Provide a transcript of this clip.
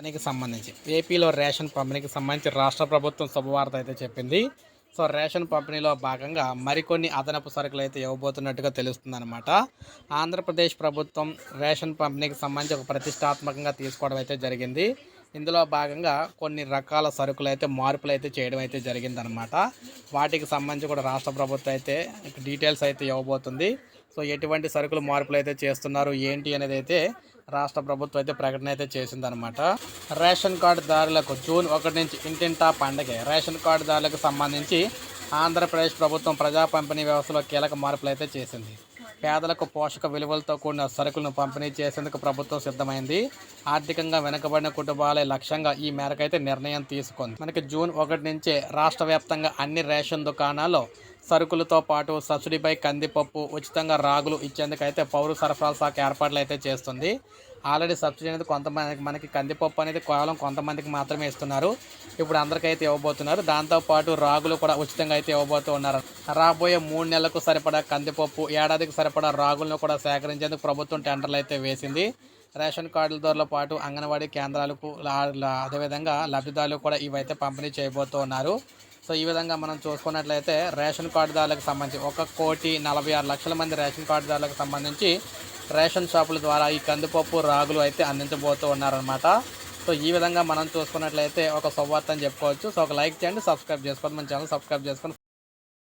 పంపిణీకి సంబంధించి. ఏపీలో రేషన్ పంపిణీకి సంబంధించి రాష్ట్ర ప్రభుత్వం శుభవార్త అయితే చెప్పింది. సో రేషన్ పంపిణీలో భాగంగా మరికొన్ని అదనపు సరుకులు అయితే ఇవ్వబోతున్నట్టుగా తెలుస్తుందన్నమాట. ఆంధ్రప్రదేశ్ ప్రభుత్వం రేషన్ పంపిణీకి సంబంధించి ఒక ప్రతిష్టాత్మకంగా తీసుకోవడం అయితే జరిగింది. ఇందులో భాగంగా కొన్ని రకాల సరుకులు అయితే మార్పులు అయితే చేయడం అయితే జరిగిందనమాట వాటికి సంబంధించి కూడా రాష్ట్ర ప్రభుత్వం అయితే డీటెయిల్స్ అయితే ఇవ్వబోతుంది. సో ఎటువంటి సరుకులు మార్పులు అయితే చేస్తున్నారు ఏంటి అనేది అయితే రాష్ట్ర ప్రభుత్వం అయితే ప్రకటన అయితే చేసిందనమాట రేషన్ కార్డుదారులకు జూన్ ఒకటి నుంచి ఇంటింటా పండగ. రేషన్ కార్డుదారులకు సంబంధించి ఆంధ్రప్రదేశ్ ప్రభుత్వం ప్రజా పంపిణీ వ్యవస్థలో కీలక మార్పులు అయితే చేసింది. పేదలకు పోషక విలువలతో కూడిన సరుకులను పంపిణీ చేసేందుకు ప్రభుత్వం సిద్ధమైంది. ఆర్థికంగా వెనుకబడిన కుటుంబాలే లక్ష్యంగా ఈ మేరకు అయితే నిర్ణయం తీసుకుంది. మనకి జూన్ ఒకటి నుంచే రాష్ట్ర అన్ని రేషన్ దుకాణాల్లో సరుకులతో పాటు సబ్సిడీపై కందిపప్పు ఉచితంగా రాగులు ఇచ్చేందుకు అయితే పౌర సరఫరాల శాఖ ఏర్పాట్లు అయితే చేస్తుంది. ఆల్రెడీ సబ్సిడీ అనేది కొంతమందికి మనకి కందిపప్పు అనేది కేవలం కొంతమందికి మాత్రమే ఇస్తున్నారు. ఇప్పుడు అందరికైతే ఇవ్వబోతున్నారు. దాంతోపాటు రాగులు కూడా ఉచితంగా అయితే ఇవ్వబోతూ ఉన్నారు. రాబోయే మూడు నెలలకు సరిపడా కందిపప్పు ఏడాదికి సరిపడా రాగులను కూడా సేకరించేందుకు ప్రభుత్వం టెండర్లు అయితే వేసింది. రేషన్ కార్డులతో పాటు అంగన్వాడీ కేంద్రాలకు అదేవిధంగా లబ్ధిదారులు కూడా ఇవైతే పంపిణీ చేయబోతూ ఉన్నారు. సో ఈ విధంగా మనం చూసుకున్నట్లయితే రేషన్ కార్డుదారులకు సంబంధించి ఒక కోటి నలభై ఆరు లక్షల మంది రేషన్ కార్డుదారులకు సంబంధించి రేషన్ షాపుల ద్వారా ఈ కందిపప్పు రాగులు అయితే అందించబోతూ ఉన్నారనమాట సో ఈ విధంగా మనం చూసుకున్నట్లయితే ఒక సువార్త అని చెప్పుకోవచ్చు. సో ఒక లైక్ చేయండి సబ్స్క్రైబ్ చేసుకోండి మన ఛానల్ సబ్స్క్రైబ్ చేసుకొని